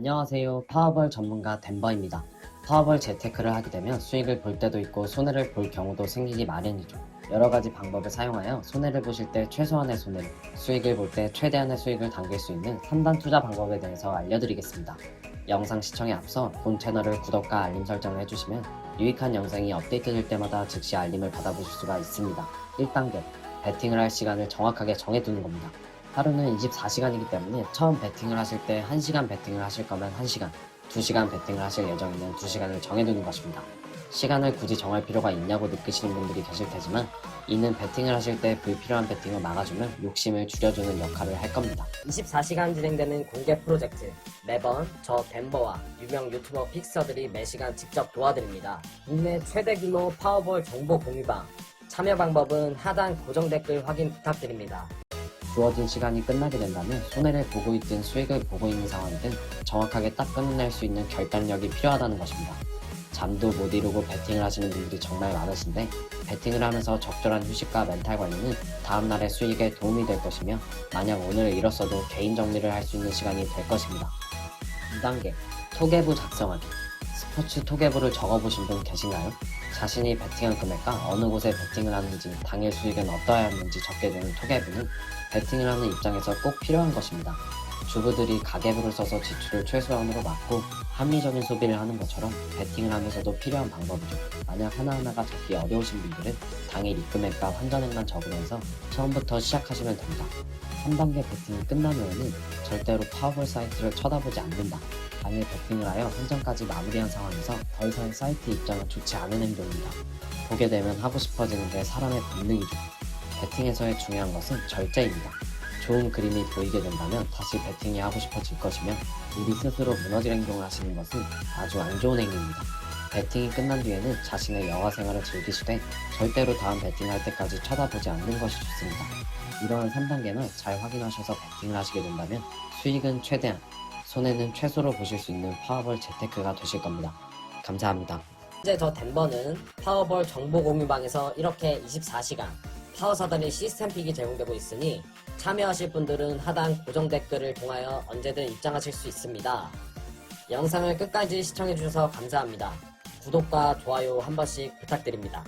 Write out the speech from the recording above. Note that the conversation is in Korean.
안녕하세요. 파워벌 전문가 덴버입니다. 파워벌 재테크를 하게 되면 수익을 볼 때도 있고 손해를 볼 경우도 생기기 마련이죠. 여러 가지 방법을 사용하여 손해를 보실 때 최소한의 손해를, 수익을 볼 때 최대한의 수익을 당길 수 있는 3단 투자 방법에 대해서 알려드리겠습니다. 영상 시청에 앞서 본 채널을 구독과 알림 설정을 해주시면 유익한 영상이 업데이트될 때마다 즉시 알림을 받아보실 수가 있습니다. 1단계, 베팅을 할 시간을 정확하게 정해두는 겁니다. 하루는 24시간이기 때문에 처음 베팅을 하실 때 1시간 베팅을 하실 거면 1시간, 2시간 베팅을 하실 예정이면 2시간을 정해두는 것입니다. 시간을 굳이 정할 필요가 있냐고 느끼시는 분들이 계실 테지만 이는 베팅을 하실 때 불필요한 베팅을 막아주면 욕심을 줄여주는 역할을 할 겁니다. 24시간 진행되는 공개 프로젝트 매번 저 덴버와 유명 유튜버 픽서들이 매시간 직접 도와드립니다. 국내 최대 규모 파워볼 정보 공유방 참여 방법은 하단 고정 댓글 확인 부탁드립니다. 주어진 시간이 끝나게 된다면 손해를 보고 있든 수익을 보고 있는 상황이든 정확하게 딱 끊어낼 수 있는 결단력이 필요하다는 것입니다. 잠도 못 이루고 베팅을 하시는 분들이 정말 많으신데 베팅을 하면서 적절한 휴식과 멘탈 관리는 다음날의 수익에 도움이 될 것이며 만약 오늘 잃었어도 개인 정리를 할 수 있는 시간이 될 것입니다. 2단계 토개부 작성하기 스포츠 토개부를 적어보신 분 계신가요? 자신이 베팅한 금액과 어느 곳에 베팅을 하는지 당일 수익은 어떠하였는지 적게 되는 토개부는 베팅을 하는 입장에서 꼭 필요한 것입니다. 주부들이 가계부를 써서 지출을 최소한으로 막고 합리적인 소비를 하는 것처럼 베팅을 하면서도 필요한 방법이죠. 만약 하나하나가 적기 어려우신 분들은 당일 입금액과 환전액만 적으면서 처음부터 시작하시면 됩니다. 3단계 베팅이 끝난 후에는 절대로 파워볼 사이트를 쳐다보지 않는다. 당일 베팅을 하여 환전까지 마무리한 상황에서 더 이상 사이트 입장은 좋지 않은 행동입니다. 보게 되면 하고 싶어지는 게 사람의 본능이죠. 베팅에서의 중요한 것은 절제입니다. 좋은 그림이 보이게 된다면 다시 베팅이 하고 싶어질 것이며 우리 스스로 무너질 행동을 하시는 것은 아주 안 좋은 행위입니다. 베팅이 끝난 뒤에는 자신의 여가 생활을 즐기시되 절대로 다음 베팅할 때까지 쳐다보지 않는 것이 좋습니다. 이러한 3단계만 잘 확인하셔서 베팅을 하시게 된다면 수익은 최대한, 손해는 최소로 보실 수 있는 파워볼 재테크가 되실 겁니다. 감사합니다. 현재 저 덴버는 파워볼 정보 공유방에서 이렇게 24시간 파워사단의 시스템 픽이 제공되고 있으니 참여하실 분들은 하단 고정 댓글을 통하여 언제든 입장하실 수 있습니다. 영상을 끝까지 시청해주셔서 감사합니다. 구독과 좋아요 한 번씩 부탁드립니다.